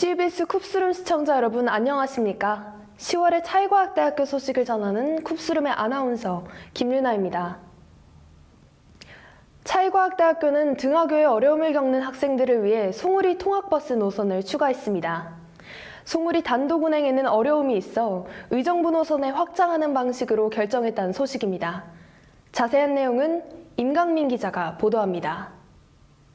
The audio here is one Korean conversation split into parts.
CBS 쿱스룸 시청자 여러분 안녕하십니까? 10월에 차이과학대학교 소식을 전하는 쿱스룸의 아나운서 김유나입니다. 차이과학대학교는 등하교에 어려움을 겪는 학생들을 위해 송우리 통학버스 노선을 추가했습니다. 송우리 단독 운행에는 어려움이 있어 의정부 노선에 확장하는 방식으로 결정했다는 소식입니다. 자세한 내용은 임강민 기자가 보도합니다.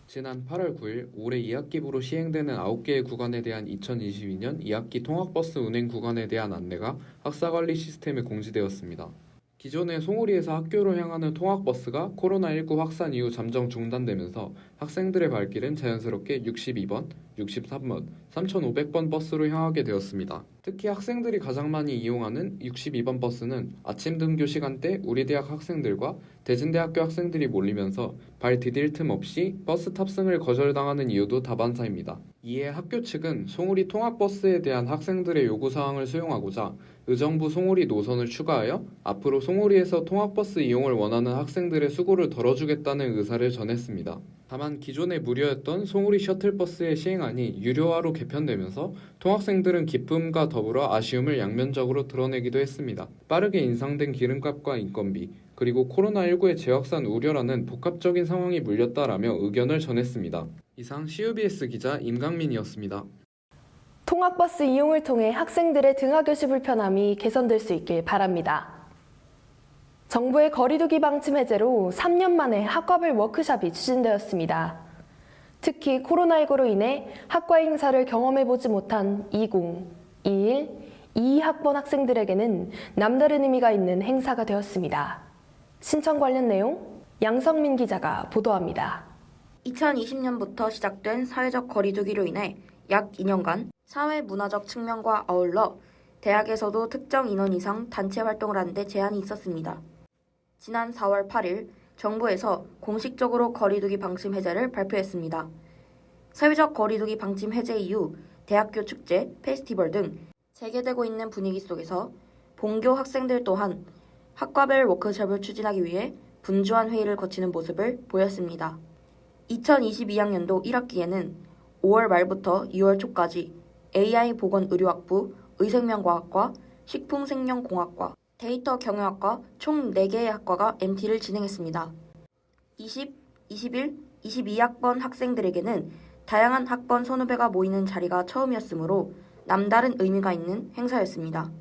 지난 8월 9일 올해 2학기부로 시행되는 9개의 구간에 대한 2022년 2학기 통학버스 운행 구간에 대한 안내가 학사관리 시스템에 공지되었습니다. 기존에 송우리에서 학교로 향하는 통학버스가 코로나19 확산 이후 잠정 중단되면서 학생들의 발길은 자연스럽게 62번, 63번, 3500번 버스로 향하게 되었습니다. 특히 학생들이 가장 많이 이용하는 62번 버스는 아침 등교 시간대 우리 대학 학생들과 대진대학교 학생들이 몰리면서 발 디딜 틈 없이 버스 탑승을 거절당하는 이유도 다반사입니다. 이에 학교 측은 송우리 통학버스에 대한 학생들의 요구사항을 수용하고자 의정부 송우리 노선을 추가하여 앞으로 송우리에서 통학버스 이용을 원하는 학생들의 수고를 덜어주겠다는 의사를 전했습니다. 다만 기존에 무료였던 송우리 셔틀버스의 시행 안이 유료화로 개편되면서 통학생들은 기쁨과 더불어 아쉬움을 양면적으로 드러내기도 했습니다. 빠르게 인상된 기름값과 인건비, 그리고 코로나19의 재확산 우려라는 복합적인 상황이 물렸다라며 의견을 전했습니다. 이상 CUBS 기자 임강민이었습니다. 통학버스 이용을 통해 학생들의 등하교시 불편함이 개선될 수 있길 바랍니다. 정부의 거리두기 방침 해제로 3년 만에 학과별 워크샵이 추진되었습니다. 특히 코로나19로 인해 학과 행사를 경험해보지 못한 20, 21, 22학번 학생들에게는 남다른 의미가 있는 행사가 되었습니다. 신청 관련 내용 양성민 기자가 보도합니다. 2020년부터 시작된 사회적 거리두기로 인해 약 2년간 사회 문화적 측면과 아울러 대학에서도 특정 인원 이상 단체 활동을 하는데 제한이 있었습니다. 지난 4월 8일 정부에서 공식적으로 거리두기 방침 해제를 발표했습니다. 사회적 거리두기 방침 해제 이후 대학교 축제, 페스티벌 등 재개되고 있는 분위기 속에서 본교 학생들 또한 학과별 워크숍을 추진하기 위해 분주한 회의를 거치는 모습을 보였습니다. 2022학년도 1학기에는 5월 말부터 2월 초까지 AI 보건의료학부, 의생명과학과, 식품생명공학과, 데이터 경영학과 총 4개의 학과가 MT를 진행했습니다. 20, 21, 22학번 학생들에게는 다양한 학번 선후배가 모이는 자리가 처음이었으므로 남다른 의미가 있는 행사였습니다.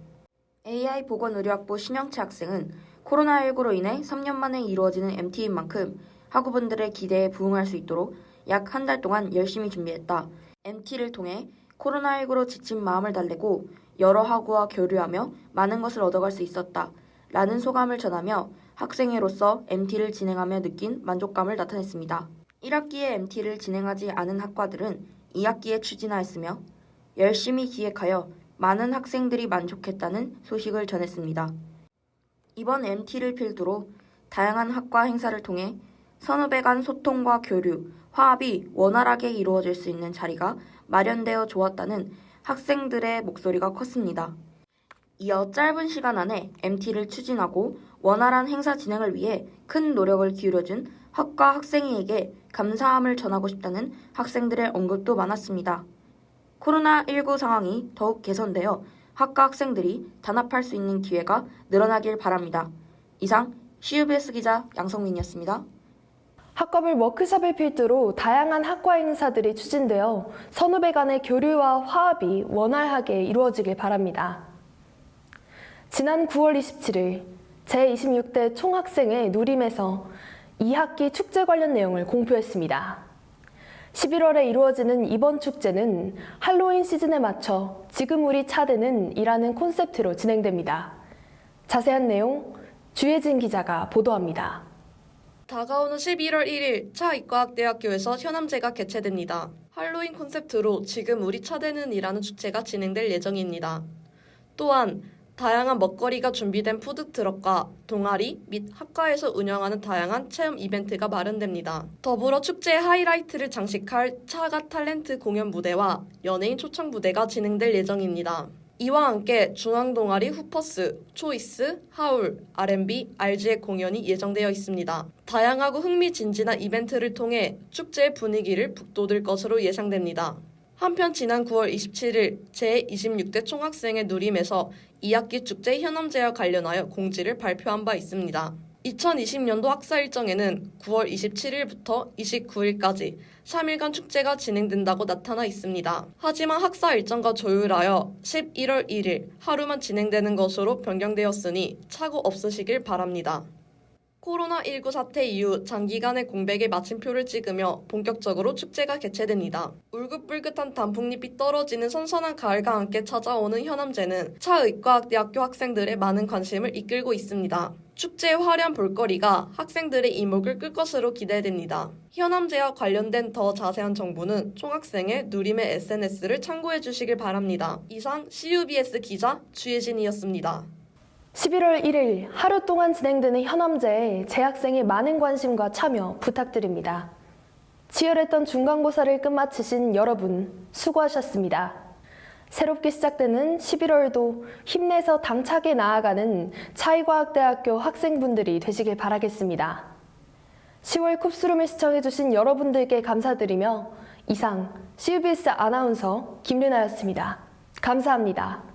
AI 보건의료학부 신영채 학생은 코로나19로 인해 3년 만에 이루어지는 MT인 만큼 학우분들의 기대에 부응할 수 있도록 약 한 달 동안 열심히 준비했다. MT를 통해 코로나19로 지친 마음을 달래고 여러 학우와 교류하며 많은 것을 얻어갈 수 있었다. 라는 소감을 전하며 학생회로서 MT를 진행하며 느낀 만족감을 나타냈습니다. 1학기에 MT를 진행하지 않은 학과들은 2학기에 추진하였으며 열심히 기획하여 많은 학생들이 만족했다는 소식을 전했습니다. 이번 MT를 필두로 다양한 학과 행사를 통해 선후배 간 소통과 교류, 화합이 원활하게 이루어질 수 있는 자리가 마련되어 좋았다는 학생들의 목소리가 컸습니다. 이어 짧은 시간 안에 MT를 추진하고 원활한 행사 진행을 위해 큰 노력을 기울여준 학과 학생회에게 감사함을 전하고 싶다는 학생들의 언급도 많았습니다. 코로나19 상황이 더욱 개선되어 학과 학생들이 단합할 수 있는 기회가 늘어나길 바랍니다. 이상 CUBS 기자 양성민이었습니다. 학과별 워크숍을 필두로 다양한 학과 행사들이 추진되어 선후배 간의 교류와 화합이 원활하게 이루어지길 바랍니다. 지난 9월 27일 제26대 총학생회 누림에서 2학기 축제 관련 내용을 공표했습니다. 11월에 이루어지는 이번 축제는 할로윈 시즌에 맞춰 지금 우리 차대는 이라는 콘셉트로 진행됩니다. 자세한 내용 주혜진 기자가 보도합니다. 다가오는 11월 1일 차 이과학대학교에서 현암제가 개최됩니다. 할로윈 콘셉트로 지금 우리 차대는 이라는 축제가 진행될 예정입니다. 또한 다양한 먹거리가 준비된 푸드트럭과 동아리 및 학과에서 운영하는 다양한 체험 이벤트가 마련됩니다. 더불어 축제의 하이라이트를 장식할 차가 탤런트 공연 무대와 연예인 초청 무대가 진행될 예정입니다. 이와 함께 중앙동아리 후퍼스, 초이스, 하울, R&B, RG의 공연이 예정되어 있습니다. 다양하고 흥미진진한 이벤트를 통해 축제의 분위기를 북돋을 것으로 예상됩니다. 한편 지난 9월 27일 제26대 총학생회 누림에서 2학기 축제 현암제와 관련하여 공지를 발표한 바 있습니다. 2020년도 학사 일정에는 9월 27일부터 29일까지 3일간 축제가 진행된다고 나타나 있습니다. 하지만 학사 일정과 조율하여 11월 1일 하루만 진행되는 것으로 변경되었으니 착오 없으시길 바랍니다. 코로나19 사태 이후 장기간의 공백에 마침표를 찍으며 본격적으로 축제가 개최됩니다. 울긋불긋한 단풍잎이 떨어지는 선선한 가을과 함께 찾아오는 현암제는 차의과학대학교 학생들의 많은 관심을 이끌고 있습니다. 축제의 화려한 볼거리가 학생들의 이목을 끌 것으로 기대됩니다. 현암제와 관련된 더 자세한 정보는 총학생의 누림의 SNS를 참고해 주시길 바랍니다. 이상 CUBS 기자 주예진이었습니다. 11월 1일 하루 동안 진행되는 현암제에 재학생의 많은 관심과 참여 부탁드립니다. 치열했던 중간고사를 끝마치신 여러분 수고하셨습니다. 새롭게 시작되는 11월도 힘내서 당차게 나아가는 차이과학대학교 학생분들이 되시길 바라겠습니다. 10월 쿱스룸을 시청해주신 여러분들께 감사드리며 이상 CUBS 아나운서 김윤아였습니다. 감사합니다.